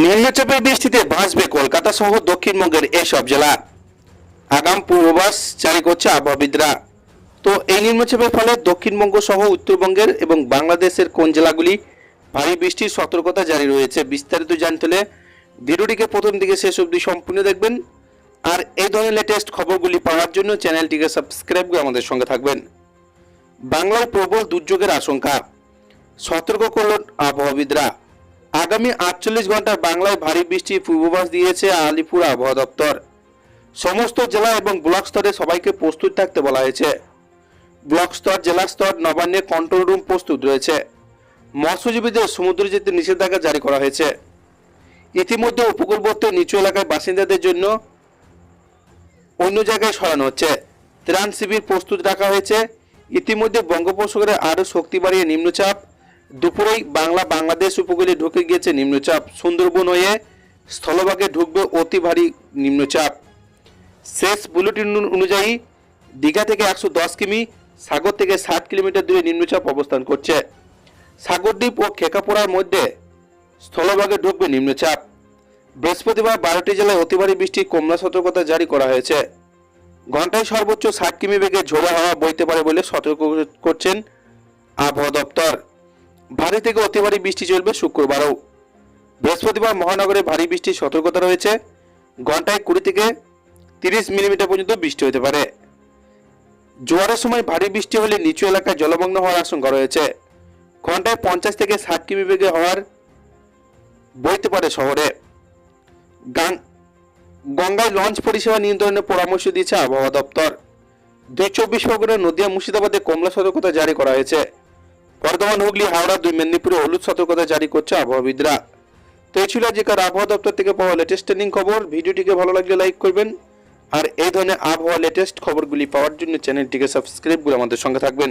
নিম্নচাপের বৃষ্টিতে ভাসবে কলকাতা সহ দক্ষিণবঙ্গের এসব জেলা। আগাম পূর্বাভাস জারি করছে আবহাওয়াবিদরা। তো এই নিম্নচাপের ফলে দক্ষিণবঙ্গ সহ উত্তরবঙ্গের এবং বাংলাদেশের কোন জেলাগুলি ভারী বৃষ্টির সতর্কতা জারি রয়েছে বিস্তারিত জানতে হলে ভিডিওটিকে প্রথম দিকে শেষ অবধি সম্পূর্ণ দেখবেন। আর এই ধরনের লেটেস্ট খবরগুলি পাওয়ার জন্য চ্যানেলটিকে সাবস্ক্রাইব করে আমাদের সঙ্গে থাকবেন। বাংলায় প্রবল দুর্যোগের আশঙ্কা। সতর্ক করল আবহাওয়াবিদরা। আগামী আটচল্লিশ ঘণ্টা বাংলায় ভারী বৃষ্টির পূর্বাভাস দিয়েছে আলিপুর আবহাওয়া দপ্তর। সমস্ত জেলা এবং ব্লক স্তরে সবাইকে প্রস্তুত থাকতে বলা হয়েছে। ব্লক স্তর, জেলা স্তর, নবান্নে কন্ট্রোল রুম প্রস্তুত রয়েছে। মৎস্যজীবীদের সমুদ্রে যেতে নিষেধাজ্ঞা জারি করা হয়েছে। ইতিমধ্যে উপকূলবর্তী নিচু এলাকার বাসিন্দাদের জন্য অন্য জায়গায় সরানো হচ্ছে। ত্রাণ শিবির প্রস্তুত রাখা হয়েছে। ইতিমধ্যে বঙ্গোপসাগরে আরও শক্তি বাড়িয়ে নিম্নচাপ দুপুরেই বাংলা বাংলাদেশ উপকূলে ঢুকে গিয়েছে নিম্নচাপ। সুন্দরবন হয়ে স্থলভাগে ঢুকবে অতি ভারী নিম্নচাপ। শেষ বুলেটিন অনুযায়ী দীঘা থেকে একশো দশ কিমি, সাগর থেকে ষাট কিলোমিটার দূরে নিম্নচাপ অবস্থান করছে। সাগরদ্বীপ ও খেকাপোড়ার মধ্যে স্থলভাগে ঢুকবে নিম্নচাপ। বৃহস্পতিবার বারোটি জেলায় অতি ভারী বৃষ্টির কমলা সতর্কতা জারি করা হয়েছে। ঘন্টায় সর্বোচ্চ ষাট কিমি বেগে ঝোড়ো হাওয়া বইতে পারে বলে সতর্ক করছেন আবহাওয়া দপ্তর। ভারী থেকে অতি ভারী বৃষ্টি চলবে শুক্রবারও। বৃহস্পতিবার মহানগরে ভারী বৃষ্টির সতর্কতা রয়েছে। ঘন্টায় কুড়ি থেকে তিরিশ মিলিমিটার পর্যন্ত বৃষ্টি হতে পারে। জোয়ারের সময় ভারী বৃষ্টি হলে নিচু এলাকায় জলমগ্ন হওয়ার আশঙ্কা রয়েছে। ঘন্টায় পঞ্চাশ থেকে ষাট কিমি বেগে হওয়ার বইতে পারে শহরে। গঙ্গায় লঞ্চ পরিষেবা নিয়ন্ত্রণের পরামর্শ দিয়েছে আবহাওয়া দপ্তর। দুই চব্বিশ পরগনা নদিয়া মুর্শিদাবাদে কমলা সতর্কতা জারি করা হয়েছে। বর্ধমান, হুগলি, হাওড়া দুই মেদিনীপুরে হলুদ সতর্কতা জারি করছে আবহাওয়াবিদরা। তো এই ছিল আজকের আবহাওয়া দপ্তর থেকে পাওয়া লেটেস্ট ট্রেনিং খবর। ভিডিওটিকে ভালো লাগলে লাইক করবেন। আর এই ধরনের আবহাওয়া লেটেস্ট খবরগুলি পাওয়ার জন্য চ্যানেলটিকে সাবস্ক্রাইব করে আমাদের সঙ্গে থাকবেন।